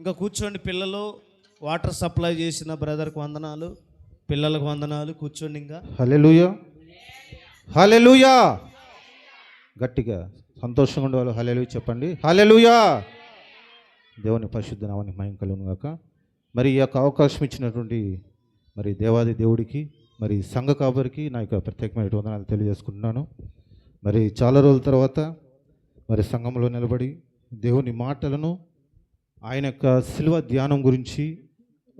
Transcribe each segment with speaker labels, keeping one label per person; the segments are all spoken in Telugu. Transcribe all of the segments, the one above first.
Speaker 1: ఇంకా కూర్చోండి పిల్లలు. వాటర్ సప్లై చేసిన బ్రదర్కి వందనాలు. పిల్లలకు వందనాలు. కూర్చోండి ఇంకా.
Speaker 2: హలెలుయా హలెలుయా గట్టిగా సంతోషంగా ఉండేవాళ్ళు. హలెలు చెప్పండి. హలెలుయా దేవుని పరిశుద్ధ నామని మయంకలను గాక. మరి ఈ యొక్క అవకాశం ఇచ్చినటువంటి మరి దేవాది దేవుడికి మరి సంఘ కాబరికి నా యొక్క ప్రత్యేకమైన వందనాలు తెలియజేసుకుంటున్నాను. మరి చాలా రోజుల తర్వాత మరి సంఘంలో నిలబడి దేవుని మాటలను ఆయన యొక్క శిల్వ ధ్యానం గురించి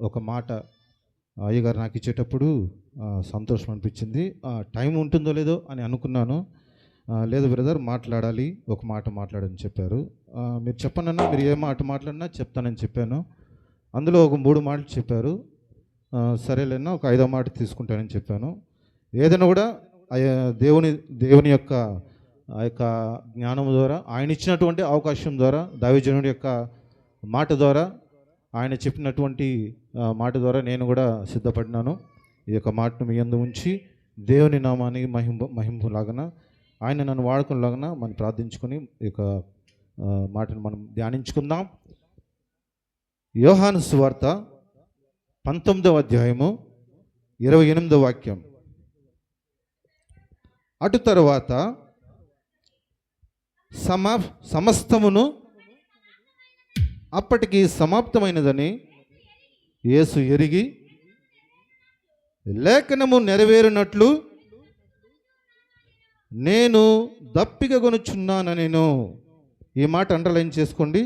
Speaker 2: ఒక మాట అయ్యగారు నాకు ఇచ్చేటప్పుడు సంతోషం అనిపించింది. టైం ఉంటుందో లేదో అని అనుకున్నాను. లేదు బ్రదర్ మాట్లాడాలి ఒక మాట మాట్లాడని చెప్పారు. మీరు చెప్పనన్నా మీరు ఏ మాట మాట్లాడినా చెప్తానని చెప్పాను. అందులో ఒక మూడు మాటలు చెప్పారు. సరేలేనా ఒక ఐదో మాట తీసుకుంటానని చెప్పాను. ఏదైనా కూడా దేవుని దేవుని యొక్క ఆ యొక్క జ్ఞానం ద్వారా ఆయన ఇచ్చినటువంటి అవకాశం ద్వారా దైవజనుడి యొక్క మాట ద్వారా ఆయన చెప్పినటువంటి మాట ద్వారా నేను కూడా సిద్ధపడినాను. ఈ యొక్క మాటను మీ అందు ఉంచి దేవుని నామానికి మహింపు మహింపులాగన ఆయన నన్ను వాడుకునేలాగన మనం ప్రార్థించుకొని ఈ యొక్క మాటను మనం ధ్యానించుకుందాం. యోహాను సువార్త పంతొమ్మిదవ అధ్యాయము ఇరవై ఎనిమిదవ వాక్యం. అటు తరువాత సమ సమస్తమును అప్పటికి సమాప్తమైనదని యేసు ఎరిగి లేఖనము నెరవేరినట్లు నేను దప్పిక కొనుచున్నాను నేను ఈ మాట అండర్లైన్ చేసుకోండి.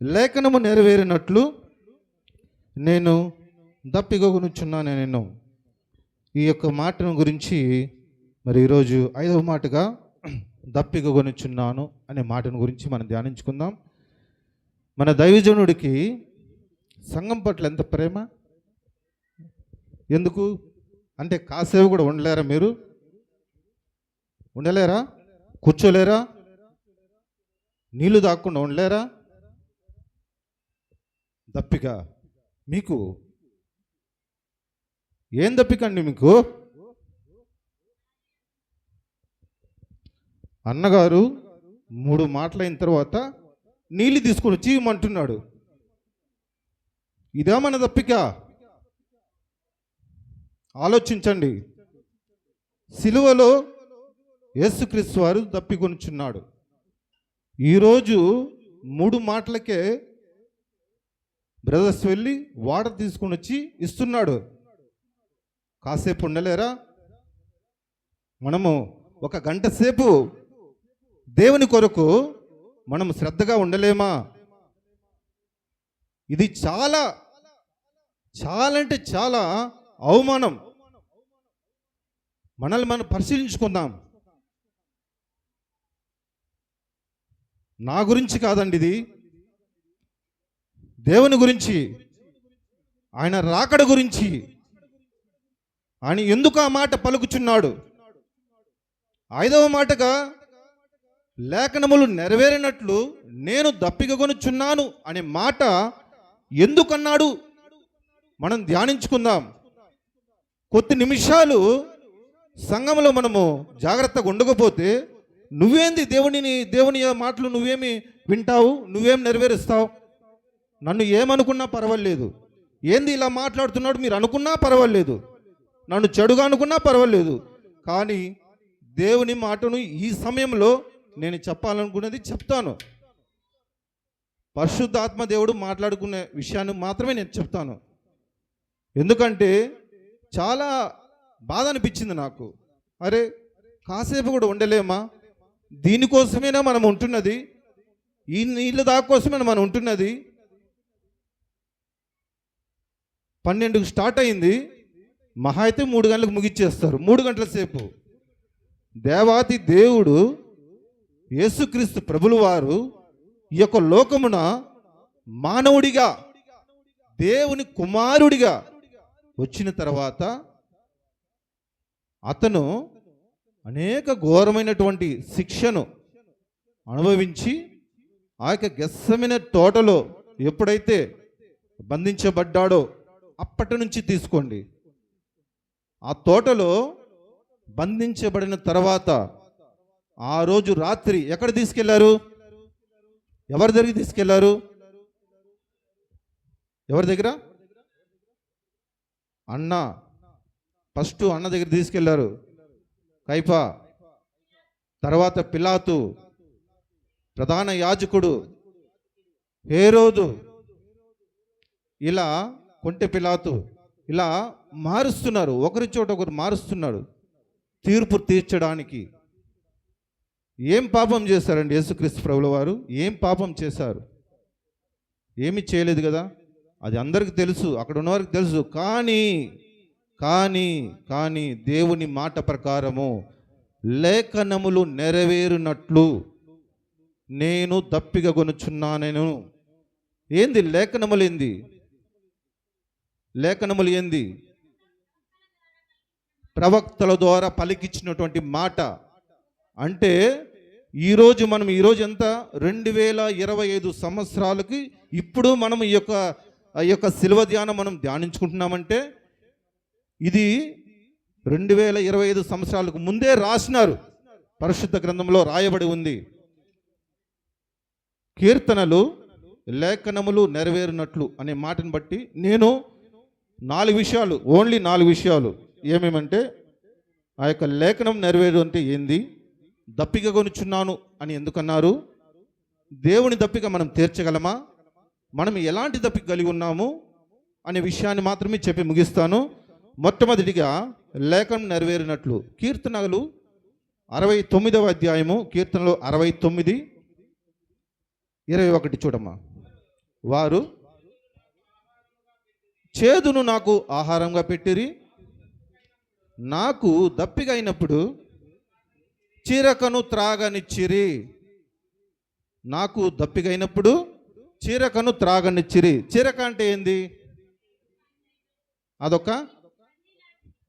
Speaker 2: లేఖనము నెరవేరినట్లు నేను దప్పిక కొనుచున్నాను నేను ఈ యొక్క మాటను గురించి మరి ఈరోజు ఐదవ మాటగా దప్పిక కొనుచున్నాను అనే మాటను గురించి మనం ధ్యానించుకుందాం. మన దైవజనుడికి సంఘం పట్ల ఎంత ప్రేమ? ఎందుకు? అంటే కాసేపు కూడా ఉండలేరా మీరు? ఉండలేరా? కూర్చోలేరా? నీళ్ళు దాక్కుండా ఉండలేరా? దప్పిక. మీకు? ఏం దప్పిక అండి మీకు? అన్నగారు మూడు మాటలైన తర్వాత నీళ్ళు తీసుకొని వచ్చి ఇవ్వమంటున్నాడు ఇదే మన తప్పిక? ఆలోచించండి. సిలువలో యేసుక్రీస్తు వారు తప్పికొనుచున్నాడు. ఈరోజు మూడు మాటలకే బ్రదర్స్ వెళ్ళి వాటర్ తీసుకొని వచ్చి ఇస్తున్నాడు. కాసేపు ఉండలేరా? మనము ఒక గంట సేపు దేవుని కొరకు మనం శ్రద్ధగా ఉండలేమా? ఇది చాలా చాలా అంటే చాలా అవమానం. మనల్ని మనం పరిశీలించుకుందాం. నా గురించి కాదండి ఇది. దేవుని గురించి ఆయన రాకడ గురించి. ఆయన ఎందుకు ఆ మాట పలుకుచున్నాడు? ఐదవ మాటగా లేఖనములు నెరవేరినట్లు నేను దప్పికొనుచున్నాను అనే మాట ఎందుకన్నాడు? మనం ధ్యానించుకుందాం. కొద్ది నిమిషాలు సంఘంలో మనము జాగ్రత్తగా ఉండకపోతే నువ్వేంది దేవునిని దేవుని మాటలు నువ్వేమి వింటావు? నువ్వేం నెరవేరుస్తావు? నన్ను ఏమనుకున్నా పర్వాలేదు. ఏంది ఇలా మాట్లాడుతున్నాడు? మీరు అనుకున్నా పర్వాలేదు. నన్ను చెడుగా అనుకున్నా పర్వాలేదు. కానీ దేవుని మాటను ఈ సమయంలో నేను చెప్పాలనుకున్నది చెప్తాను. పరిశుద్ధాత్మ దేవుడు మాట్లాడుకునే విషయాన్ని మాత్రమే నేను చెప్తాను. ఎందుకంటే చాలా బాధ అనిపించింది నాకు. అరే కాసేపు కూడా ఉండలేమా? దీనికోసమేనా మనం ఉంటున్నది? ఈ నీళ్ళ దాకోసమే మనం ఉంటున్నది? పన్నెండుకు స్టార్ట్ అయింది. మహా అయితే మూడు గంటలకు ముగిచ్చేస్తారు. మూడు గంటల సేపు. దేవాతి దేవుడు యేసుక్రీస్తు ప్రభులు వారు ఈ యొక్క లోకమున మానవుడిగా దేవుని కుమారుడిగా వచ్చిన తర్వాత అతను అనేక ఘోరమైనటువంటి శిక్షను అనుభవించి ఆ యొక్క గెస్సమైన తోటలో ఎప్పుడైతే బంధించబడ్డాడో అప్పటి నుంచి తీసుకోండి. ఆ తోటలో బంధించబడిన తర్వాత ఆ రోజు రాత్రి ఎక్కడ తీసుకెళ్ళారు? ఎవరి దగ్గరికి తీసుకెళ్ళారు? ఎవరి దగ్గర? అన్న. ఫస్ట్ అన్న దగ్గర తీసుకెళ్ళారు. కైఫా. తర్వాత పిలాతు. ప్రధాన యాజకుడు. హేరోదు. ఇలా కొంటె పిలాతు. ఇలా మారుస్తున్నారు. ఒకరి చోట ఒకరు మారుస్తున్నాడు తీర్పు తీర్చడానికి. ఏం పాపం చేశారండి యేసుక్రీస్తు ప్రభుల వారు? ఏం పాపం చేశారు? ఏమి చేయలేదు కదా? అది అందరికీ తెలుసు అక్కడ ఉన్నవారికి తెలుసు. కానీ కానీ కానీ దేవుని మాట ప్రకారము లేఖనములు నెరవేరునట్లు నేను దప్పిక కొనుచున్నానేను ఏంది లేఖనములు ఏంది? లేఖనములు ఏంది? ప్రవక్తల ద్వారా పలికిచ్చినటువంటి మాట అంటే ఈరోజు మనం ఈరోజు ఎంత? రెండు వేల ఇరవై ఐదు సంవత్సరాలకి ఇప్పుడు మనం ఈ యొక్క ఈ యొక్క శిల్వ ధ్యానం మనం ధ్యానించుకుంటున్నామంటే ఇది రెండు వేల ఇరవై ఐదు సంవత్సరాలకు ముందే రాసినారు. పరిశుద్ధ గ్రంథంలో రాయబడి ఉంది. కీర్తనలు లేఖనములు నెరవేరినట్లు అనే మాటను బట్టి నేను నాలుగు విషయాలు ఓన్లీ నాలుగు విషయాలు ఏమేమంటే ఆ యొక్క లేఖనం నెరవేరు అంటే ఏంది? దప్పిక కొనుచున్నాను అని ఎందుకన్నారు? దేవుని దప్పిక మనం తీర్చగలమా? మనం ఎలాంటి దప్పిక కలిగి ఉన్నాము? అనే విషయాన్ని మాత్రమే చెప్పి ముగిస్తాను. మొట్టమొదటిగా లేఖనం నెరవేరినట్లు కీర్తనలు అరవై తొమ్మిదవ అధ్యాయము కీర్తనలు అరవై తొమ్మిది ఇరవై ఒకటి చూడమ్మా. వారు చేదును నాకు ఆహారంగా పెట్టిరి నాకు దప్పిక అయినప్పుడు చీరకను త్రాగనిచ్చిరి నాకు దప్పికైనప్పుడు చీరకను త్రాగనిచ్చిరి చీరక అంటే ఏంది? అదొక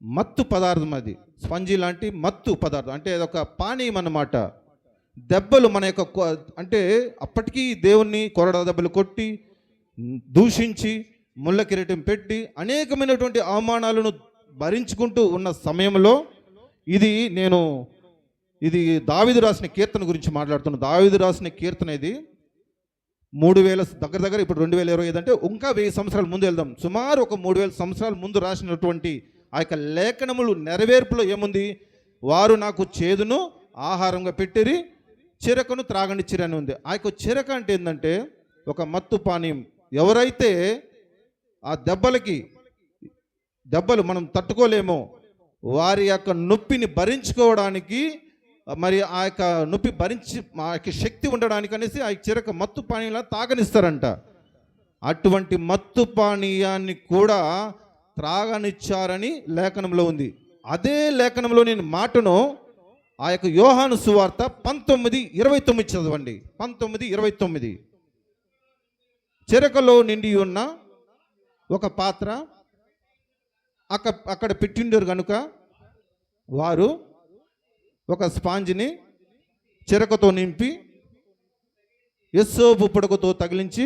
Speaker 2: మత్తు పదార్థం అది. స్పంజీ లాంటి మత్తు పదార్థం. అంటే అదొక పానీయం అన్నమాట. దెబ్బలు మన యొక్క అంటే అప్పటికీ దేవుణ్ణి కొరడ దెబ్బలు కొట్టి దూషించి ముళ్ళ కిరీటం పెట్టి అనేకమైనటువంటి అవమానాలను భరించుకుంటూ ఉన్న సమయంలో ఇది నేను ఇది దావిది రాసిన కీర్తన గురించి మాట్లాడుతున్నాను దావిది రాసిన కీర్తన ఇది. మూడు వేల దగ్గర దగ్గర ఇప్పుడు రెండు వేల ఇరవై ఐదు అంటే ఇంకా వెయ్యి సంవత్సరాల ముందు వెళ్దాం. సుమారు ఒక మూడు వేల సంవత్సరాల ముందు రాసినటువంటి ఆ యొక్క లేఖనములు నెరవేర్పులో ఏముంది? వారు నాకు చేదును ఆహారంగా పెట్టిరి చిరకను త్రాగనిచ్చిరని ఉంది. ఆ యొక్క చిరక అంటే ఏంటంటే ఒక మత్తు పానీయం. ఎవరైతే ఆ దెబ్బలకి దెబ్బలు మనం తట్టుకోలేమో వారి యొక్క నొప్పిని భరించుకోవడానికి మరి ఆ యొక్క నొప్పి భరించి ఆ యొక్క శక్తి ఉండడానికి అనేసి ఆ చిరక మత్తు పానీయాల తాగనిస్తారంట. అటువంటి మత్తు పానీయాన్ని కూడా త్రాగనిచ్చారని లేఖనంలో ఉంది. అదే లేఖనంలో నేను మాటను ఆ యొక్క యోహాను సువార్త పంతొమ్మిది ఇరవై తొమ్మిది చదవండి. పంతొమ్మిది ఇరవై తొమ్మిది. చిరకలో నిండి ఉన్న ఒక పాత్ర అక్క అక్కడ పెట్టిండారు కనుక వారు ఒక స్పాంజిని చిరకతో నింపి ఎస్సోపు పుడకతో తగిలించి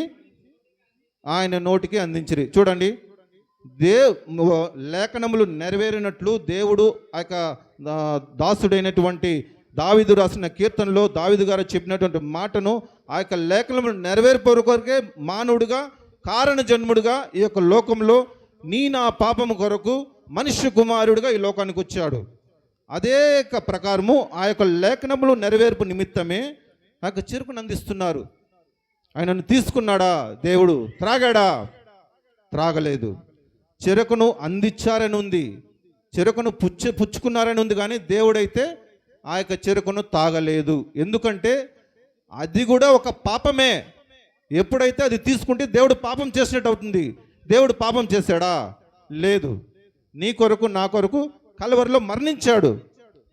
Speaker 2: ఆయన నోటికి అందించిరి. చూడండి దే లేఖనములు నెరవేరినట్లు దేవుడు ఆ యొక్క దాసుడైనటువంటి దావిదు రాసిన కీర్తనలో దావిదు గారు చెప్పినటువంటి మాటను ఆ యొక్క లేఖనములు నెరవేర్పరు కొరకే మానవుడిగా కారణ జన్ముడిగా ఈ యొక్క లోకంలో నీ నా పాపము కొరకు మనుష్య కుమారుడిగా ఈ లోకానికి వచ్చాడు. అదే ప్రకారము ఆ యొక్క లేఖనములు నెరవేర్పు నిమిత్తమే ఆ యొక్క చెరుకును అందిస్తున్నారు. ఆయనను తీసుకున్నాడా? దేవుడు త్రాగాడా? త్రాగలేదు. చెరుకును అందించారని ఉంది. చెరుకును పుచ్చ పుచ్చుకున్నారని ఉంది కానీ దేవుడైతే ఆ యొక్క చెరుకును తాగలేదు. ఎందుకంటే అది కూడా ఒక పాపమే. ఎప్పుడైతే అది తీసుకుంటే దేవుడు పాపం చేసినట్టు అవుతుంది. దేవుడు పాపం చేశాడా? లేదు. నీ కొరకు నా కొరకు కలవరిలో మరణించాడు.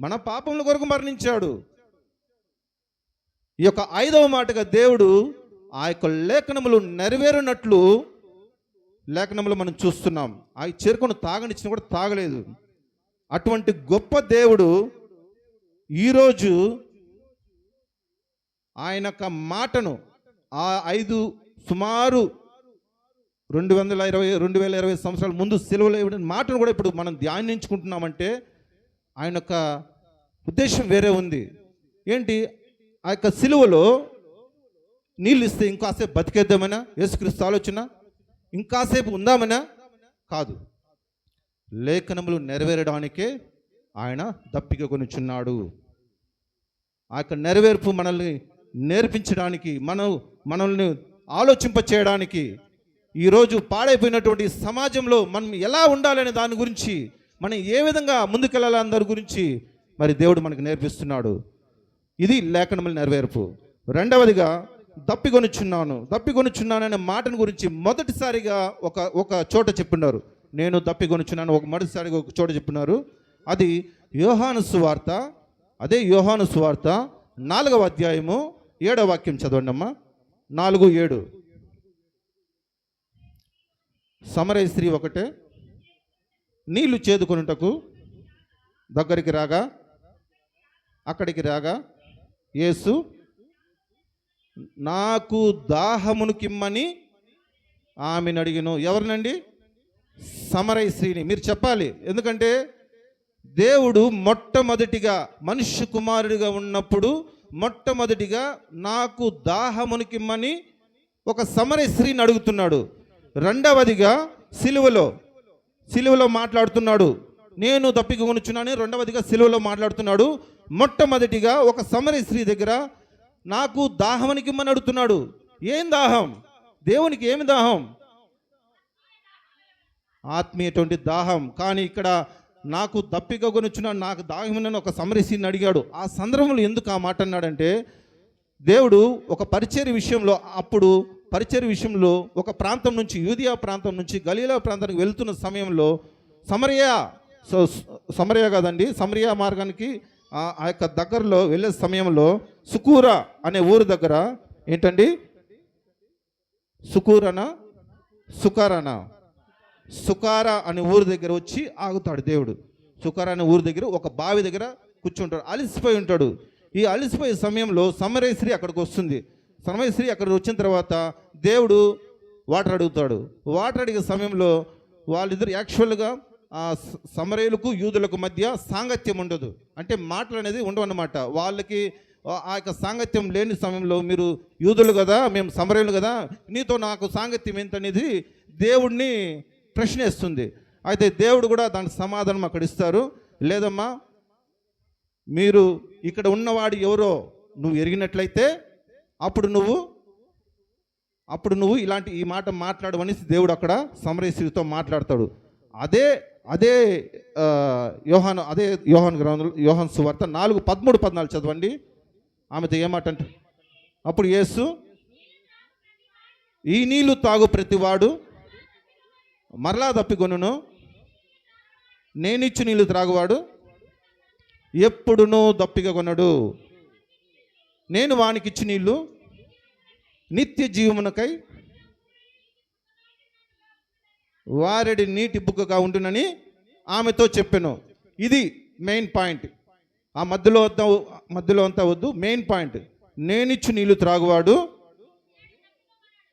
Speaker 2: మన పాపముల కొరకు మరణించాడు. ఈ యొక్క ఐదవ మాటగా దేవుడు ఆ యొక్క లేఖనములు నెరవేరినట్లు లేఖనములు మనం చూస్తున్నాం. ఆ చెరుకును తాగనిచ్చిన కూడా తాగలేదు. అటువంటి గొప్ప దేవుడు ఈరోజు ఆయన యొక్క మాటను ఆ ఐదు సుమారు రెండు వందల ఇరవై రెండు వేల ఇరవై సంవత్సరాల ముందు సెలవులు ఇవ్వడం మాటను కూడా ఇప్పుడు మనం ధ్యానించుకుంటున్నామంటే ఆయన యొక్క ఉద్దేశం వేరే ఉంది. ఏంటి? ఆ యొక్క సిలువలో నీళ్ళు ఇస్తే ఇంకాసేపు బతికేద్దామైనా? యేసుక్రీస్తు ఆలోచన? ఇంకాసేపు ఉందామనా? కాదు. లేఖనములు నెరవేరడానికే ఆయన దప్పిక కొనుచున్నాడు. ఆ యొక్క నెరవేర్పు మనల్ని నేర్పించడానికి మనం మనల్ని ఆలోచింప చేయడానికి ఈరోజు పాడైపోయినటువంటి సమాజంలో మనం ఎలా ఉండాలనే దాని గురించి మనం ఏ విధంగా ముందుకెళ్ళాలని దాని గురించి మరి దేవుడు మనకు నేర్పిస్తున్నాడు. ఇది లేఖనముల నెరవేర్పు. రెండవదిగా దప్పికొనుచున్నాను దప్పికొనుచున్నాను అనే మాటను గురించి మొదటిసారిగా ఒక ఒక చోట చెప్పున్నారు. నేను దప్పికొనుచున్నాను ఒక మొదటిసారిగా ఒక చోట చెప్పున్నారు. అది యోహాను సువార్త అదే యోహాను సువార్త నాలుగవ అధ్యాయము ఏడవ వాక్యం చదవండి అమ్మా నాలుగు ఏడు. సమరయ స్త్రీ ఒకటే. నీళ్ళు చేదుకొనుటకు దగ్గరికి రాగా అక్కడికి రాగా యేసు నాకు దాహమునుకిమ్మని ఆమెను అడిగిను. ఎవరినండి? సమరయ స్త్రీని. మీరు చెప్పాలి. ఎందుకంటే దేవుడు మొట్టమొదటిగా మనుష్య కుమారుడిగా ఉన్నప్పుడు మొట్టమొదటిగా నాకు దాహమునికిమ్మని ఒక సమరయ స్త్రీని అడుగుతున్నాడు. రెండవదిగా సిలువలో సిలువలో మాట్లాడుతున్నాడు. నేను తప్పికొనుచున్నాను రెండవదిగా సిలువలో మాట్లాడుతున్నాడు. మొట్టమొదటిగా ఒక సమరి స్త్రీ దగ్గర నాకు దాహమనికి ఇమ్మని అడుగుతున్నాడు ఏం దాహం? దేవునికి ఏమి దాహం? ఆత్మీయటువంటి దాహం. కానీ ఇక్కడ నాకు దప్పిక కొనుచున్న నాకు దాహమునని ఒక సమరసీని అడిగాడు. ఆ సందర్భంలో ఎందుకు ఆ మాట అన్నాడంటే దేవుడు ఒక పరిచయ విషయంలో అప్పుడు పరిచర్య విషయంలో ఒక ప్రాంతం నుంచి యూదియా ప్రాంతం నుంచి గలీలా ప్రాంతానికి వెళ్తున్న సమయంలో సమరయ సో సమరయ కాదండి సమరియా మార్గానికి ఆ ఆ యొక్క దగ్గరలో వెళ్ళే సమయంలో సుకూర అనే ఊరు దగ్గర ఏంటండి? సుకూరనా? సుకారనా? సుకార అనే ఊరి దగ్గర వచ్చి ఆగుతాడు దేవుడు. సుకార అనే ఊరి దగ్గర ఒక బావి దగ్గర కూర్చుంటాడు. అలసిపోయి ఉంటాడు. ఈ అలసిపోయే సమయంలో సమరేశ్రీ అక్కడికి వస్తుంది. సమయశ్రీ అక్కడ వచ్చిన తర్వాత దేవుడు వాటర్ అడుగుతాడు. వాటర్ అడిగే సమయంలో వాళ్ళిద్దరు యాక్చువల్గా ఆ సమరయులకు యూదులకు మధ్య సాంగత్యం ఉండదు. అంటే మాటలు అనేది ఉండవన్నమాట. వాళ్ళకి ఆ- యొక్క సాంగత్యం లేని సమయంలో మీరు యూదులు కదా మేము సమరయులు కదా నీతో నాకు సాంగత్యం ఏంటనేది దేవుడిని ప్రశ్నిస్తుంది. అయితే దేవుడు కూడా దానికి సమాధానం అక్కడ ఇస్తారు. లేదమ్మా మీరు ఇక్కడ ఉన్నవాడు ఎవరో నువ్వు ఎరిగినట్లయితే అప్పుడు నువ్వు అప్పుడు నువ్వు ఇలాంటి ఈ మాట మాట్లాడమని దేవుడు అక్కడ సమరేశ్వరితో మాట్లాడతాడు. అదే అదే యోహాన్ యోహాను అదే యోహాన్ గ్రంథంలో యోహాన్ సువార్త నాలుగు పదమూడు పద్నాలుగు చదవండి. ఆమెతో ఏమాట అంటే అప్పుడు యేసు ఈ నీళ్ళు తాగు ప్రతివాడు మరలా తప్పికొనును నేనిచ్చు నీళ్ళు త్రాగువాడు ఎప్పుడునూ దప్పిక కొనడు. నేను వానికి ఇచ్చిన నీళ్ళు నిత్య జీవమునకై వారెడి నీటి బుగ్గగా ఉండునని ఆమెతో చెప్పాను. ఇది మెయిన్ పాయింట్. ఆ మధ్యలో వద్ద మధ్యలో అంతా వద్దు మెయిన్ పాయింట్. నేనిచ్చు నీళ్ళు త్రాగువాడు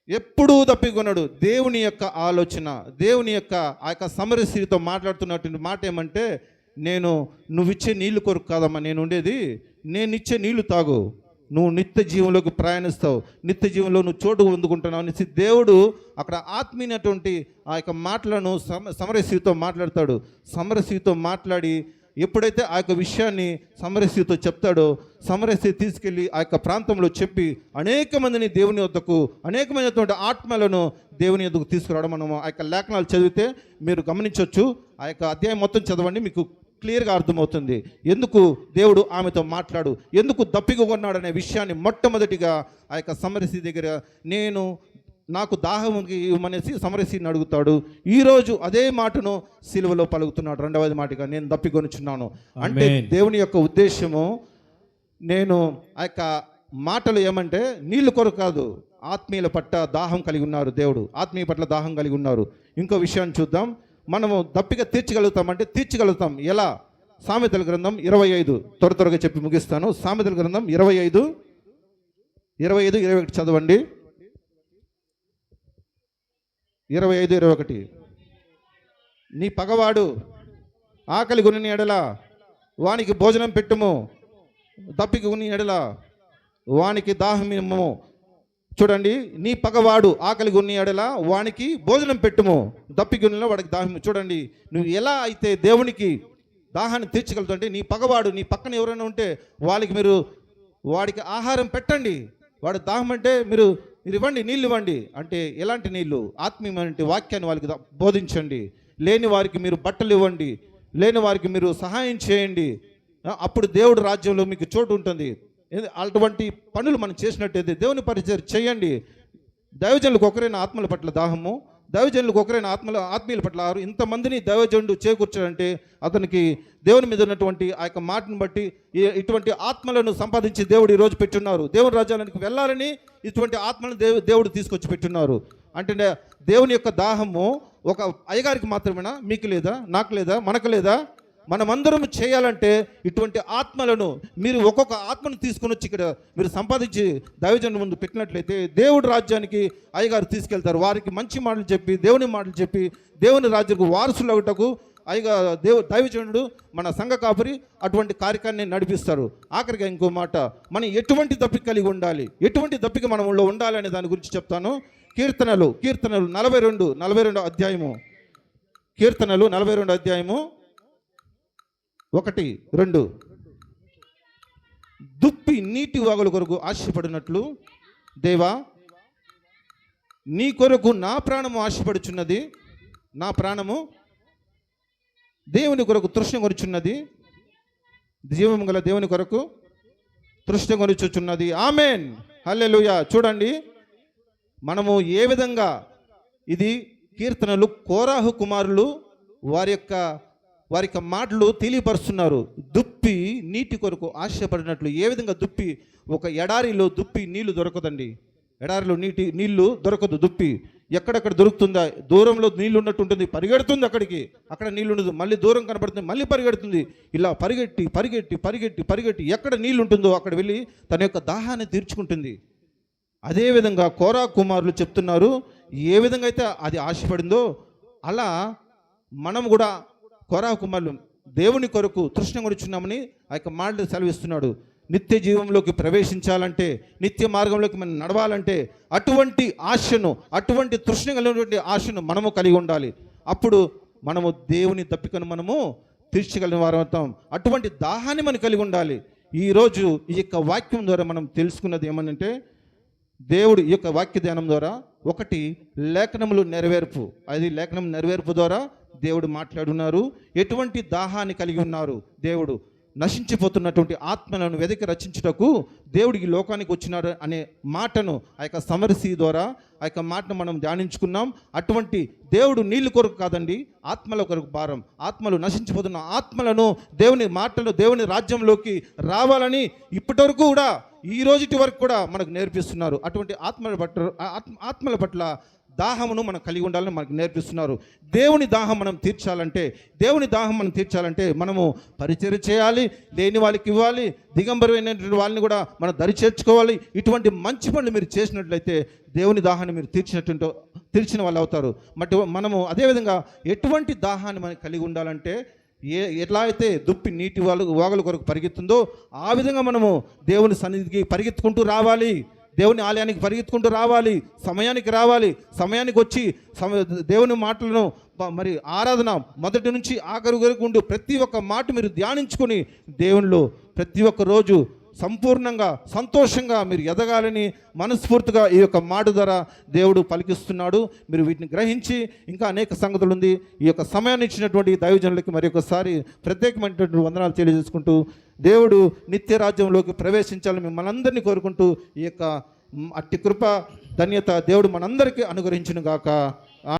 Speaker 2: ఎప్పుడూ తప్పికొనడు. దేవుని యొక్క ఆలోచన దేవుని యొక్క ఆ యొక్క సమరస్త్రీతో మాట్లాడుతున్నటువంటి మాట ఏమంటే నేను నువ్విచ్చే నీళ్ళు కొరకు కాదమ్మా నేను ఉండేది నేను ఇచ్చే నీళ్ళు తాగు. నువ్వు నిత్య జీవంలోకి ప్రయాణిస్తావు నిత్య జీవంలో నువ్వు చోటు పొందుకుంటున్నావు అనేసి దేవుడు అక్కడ ఆత్మీయటువంటి ఆ యొక్క మాటలను సమ సమరశివితో మాట్లాడతాడు. సమరశివితో మాట్లాడి ఎప్పుడైతే ఆ యొక్క విషయాన్ని సమరస్త్రీతో చెప్తాడో సమరస్య తీసుకెళ్ళి ఆ యొక్క ప్రాంతంలో చెప్పి అనేక మందిని దేవుని వద్దకు అనేకమైనటువంటి ఆత్మలను దేవుని వద్దకు తీసుకురావడం మనము ఆ యొక్క లేఖనాలు చదివితే మీరు గమనించవచ్చు ఆ యొక్క అధ్యాయం మొత్తం చదవండి మీకు క్లియర్గా అర్థమవుతుంది. ఎందుకు దేవుడు ఆమెతో మాట్లాడు? ఎందుకు దప్పిక కొన్నాడనే విషయాన్ని మొట్టమొదటిగా ఆ యొక్క సమరసి దగ్గర నేను నాకు దాహం ఇవ్వమనేసి సమరసిని అడుగుతాడు. ఈరోజు అదే మాటను సిలువలో పలుకుతున్నాడు. రెండవది మాటగా నేను దప్పికొనుచున్నాను అంటే. దేవుని యొక్క ఉద్దేశము నేను ఆ యొక్క మాటలు ఏమంటే నీళ్ళు కొరకు కాదు ఆత్మీయుల పట్ల దాహం కలిగి ఉన్నారు దేవుడు. ఆత్మీయ పట్ల దాహం కలిగి ఉన్నారు. ఇంకో విషయాన్ని చూద్దాం. మనము దప్పిక తీర్చగలుగుతామంటే తీర్చగలుగుతాం. ఎలా? సామెతల గ్రంథం ఇరవై ఐదు. త్వర త్వరగా చెప్పి ముగిస్తాను. సామెతల గ్రంథం ఇరవై ఐదు. ఇరవై ఐదు ఇరవై ఒకటి చదవండి. ఇరవై ఐదు ఇరవై ఒకటి. నీ పగవాడు ఆకలి గుని ఎడల వానికి భోజనం పెట్టుము. దప్పికి గుని ఎడల వానికి దాహమిమ్ము చూడండి నీ పగవాడు ఆకలి గున్ని ఎడల వానికి భోజనం పెట్టుము దప్పికొనిలో వాడికి దాహం చూడండి నువ్వు ఎలా అయితే దేవునికి దాహాన్ని తీర్చగలుగుతావు అంటే నీ పగవాడు నీ పక్కన ఎవరైనా ఉంటే వాళ్ళకి మీరు వాడికి ఆహారం పెట్టండి. వాడు దాహం అంటే మీరు మీరు ఇవ్వండి నీళ్ళు ఇవ్వండి. అంటే ఎలాంటి నీళ్ళు? ఆత్మీయమైన వాక్యాన్ని వాళ్ళకి బోధించండి. లేని వారికి మీరు బట్టలు ఇవ్వండి. లేని వారికి మీరు సహాయం చేయండి. అప్పుడు దేవుడు రాజ్యంలో మీకు చోటు ఉంటుంది. అటువంటి పనులు మనం చేసినట్టయితే దేవుని పరిచయం చేయండి. దైవజనులకు ఒకరైన ఆత్మల పట్ల దాహము దైవజనులకు ఒకరైన ఆత్మల ఆత్మీయుల పట్ల ఆరు ఇంతమందిని దైవజనుడు చేకూర్చాడంటే అతనికి దేవుని మీద ఉన్నటువంటి ఆ యొక్క మాటను బట్టి ఇటువంటి ఆత్మలను సంపాదించి దేవుడు ఈరోజు పెట్టున్నారు. దేవుని రాజ్యానికి వెళ్ళాలని ఇటువంటి ఆత్మలను దేవు దేవుడు తీసుకొచ్చి పెట్టున్నారు. అంటే దేవుని యొక్క దాహము ఒక అయ్యగారికి మాత్రమేనా? మీకు లేదా? నాకు లేదా? మనకు లేదా? మనమందరం చేయాలంటే ఇటువంటి ఆత్మలను మీరు ఒక్కొక్క ఆత్మను తీసుకొని వచ్చి ఇక్కడ మీరు సంపాదించి దైవజన్ ముందు పెట్టినట్లయితే దేవుడి రాజ్యానికి అయ్యగారు తీసుకెళ్తారు. వారికి మంచి మాటలు చెప్పి దేవుని మాటలు చెప్పి దేవుని రాజ్యానికి వారసులు అవుటకు అయ్యగా దేవు దైవజనుడు మన సంఘ కాపురి అటువంటి కార్యక్రమాన్ని నడిపిస్తారు. ఆఖరిగా ఇంకో మాట మనం ఎటువంటి దప్పిక కలిగి ఉండాలి? ఎటువంటి దప్పిక మనంలో ఉండాలి అనే దాని గురించి చెప్తాను. కీర్తనలు కీర్తనలు నలభై రెండు నలభై రెండు అధ్యాయము. కీర్తనలు నలభై రెండు అధ్యాయము. ఒకటి రెండు. దుప్పి నీటి వాగుల కొరకు ఆశపడినట్లు దేవా నీ కొరకు నా ప్రాణము ఆశపడుచున్నది నా ప్రాణము దేవుని కొరకు తృష్ణ కొరుచున్నది జీవం గల దేవుని కొరకు తృష్ణ కొనుచుచున్నది. ఆమెన్. హల్లెలుయ. చూడండి మనము ఏ విధంగా ఇది కీర్తనలు కోరాహు కుమారులు వారి యొక్క వారి యొక్క మాటలు తెలియపరుస్తున్నారు. దుప్పి నీటి కొరకు ఆశపడినట్లు. ఏ విధంగా దుప్పి? ఒక ఎడారిలో దుప్పి నీళ్ళు దొరకదండి. ఎడారిలో నీటి నీళ్ళు దొరకదు దుప్పి. ఎక్కడెక్కడ దొరుకుతుందా? దూరంలో నీళ్ళు ఉన్నట్టు ఉంటుంది. పరిగెడుతుంది అక్కడికి. అక్కడ నీళ్ళు ఉండదు. మళ్ళీ దూరం కనబడుతుంది. మళ్ళీ పరిగెడుతుంది. ఇలా పరిగెట్టి పరిగెట్టి పరిగెట్టి పరిగెట్టి ఎక్కడ నీళ్ళు ఉంటుందో అక్కడ వెళ్ళి తన యొక్క దాహాన్ని తీర్చుకుంటుంది. అదేవిధంగా కోరా కుమారులు చెప్తున్నారు. ఏ విధంగా అయితే అది ఆశపడిందో అలా మనం కూడా కొరా కుమారులు దేవుని కొరకు తృష్ణ కొనుచున్నామని ఆ యొక్క మాటలు సెలవిస్తున్నాడు. నిత్య జీవంలోకి ప్రవేశించాలంటే నిత్య మార్గంలోకి మనం నడవాలంటే అటువంటి ఆశను అటువంటి తృష్ణ కలిగినటువంటి ఆశను మనము కలిగి ఉండాలి. అప్పుడు మనము దేవుని తప్పికను మనము తీర్చగలిగిన వారం అవుతాం. అటువంటి దాహాన్ని మనం కలిగి ఉండాలి. ఈరోజు ఈ యొక్క వాక్యం ద్వారా మనం తెలుసుకున్నది ఏమనంటే దేవుడు ఈ యొక్క వాక్య ధ్యానం ద్వారా ఒకటి లేఖనములు నెరవేర్పు అది లేఖనం నెరవేర్పు ద్వారా దేవుడు మాట్లాడున్నారు. ఎటువంటి దాహాన్ని కలిగి ఉన్నారు? దేవుడు నశించిపోతున్నటువంటి ఆత్మలను వెదకి రచించుటకు దేవుడు ఈ లోకానికి వచ్చినాడు అనే మాటను ఆ యొక్క సమరసి ద్వారా ఆ యొక్క మాటను మనం ధ్యానించుకున్నాం. అటువంటి దేవుడు నీళ్ళు కొరకు కాదండి ఆత్మల కొరకు భారం. ఆత్మలు నశించిపోతున్న ఆత్మలను దేవుని మాటలు దేవుని రాజ్యంలోకి రావాలని ఇప్పటివరకు కూడా ఈ రోజుటి వరకు కూడా మనకు నేర్పిస్తున్నారు. అటువంటి ఆత్మల పట్ల ఆత్మ ఆత్మల పట్ల దాహమును మనం కలిగి ఉండాలని మనకు నేర్పిస్తున్నారు. దేవుని దాహం మనం తీర్చాలంటే దేవుని దాహం మనం తీర్చాలంటే మనము పరిచయం చేయాలి లేని వాళ్ళకి ఇవ్వాలి దిగంబరమైనటువంటి వాళ్ళని కూడా మనం దరి చేర్చుకోవాలి. ఇటువంటి మంచి పనులు మీరు చేసినట్లయితే దేవుని దాహాన్ని మీరు తీర్చినటువంటి తీర్చిన వాళ్ళు అవుతారు. మట్టి మనము అదేవిధంగా ఎటువంటి దాహాన్ని మనం కలిగి ఉండాలంటే ఏ ఎట్లా అయితే దుప్పి నీటి వాళ్ళు వాగుల కొరకు పరిగెత్తుందో ఆ విధంగా మనము దేవుని సన్నిధికి పరిగెత్తుకుంటూ రావాలి. దేవుని ఆలయానికి పరిగెత్తుకుంటూ రావాలి సమయానికి రావాలి సమయానికి వచ్చి సమ దేవుని మాటలను మరి ఆరాధన మొదటి నుంచి ఆఖరి వరకు ఉండి. ప్రతి ఒక్క మాట మీరు ధ్యానించుకొని దేవునిలో ప్రతి ఒక్క రోజు సంపూర్ణంగా సంతోషంగా మీరు ఎదగాలని మనస్ఫూర్తిగా ఈ యొక్క మాట ద్వారా దేవుడు పలికిస్తున్నాడు. మీరు వీటిని గ్రహించి ఇంకా అనేక సంగతులు ఉంది. ఈ యొక్క సమయాన్ని ఇచ్చినటువంటి దైవజనులకి మరి ఒకసారి ప్రత్యేకమైనటువంటి వందనాలు తెలియజేసుకుంటూ దేవుడు నిత్య రాజ్యంలోకి ప్రవేశించాలని మిమ్మల్ని అందరినీ కోరుకుంటూ ఈ యొక్క అట్టి కృప ధన్యత దేవుడు మనందరికీ అనుగ్రహించును గాక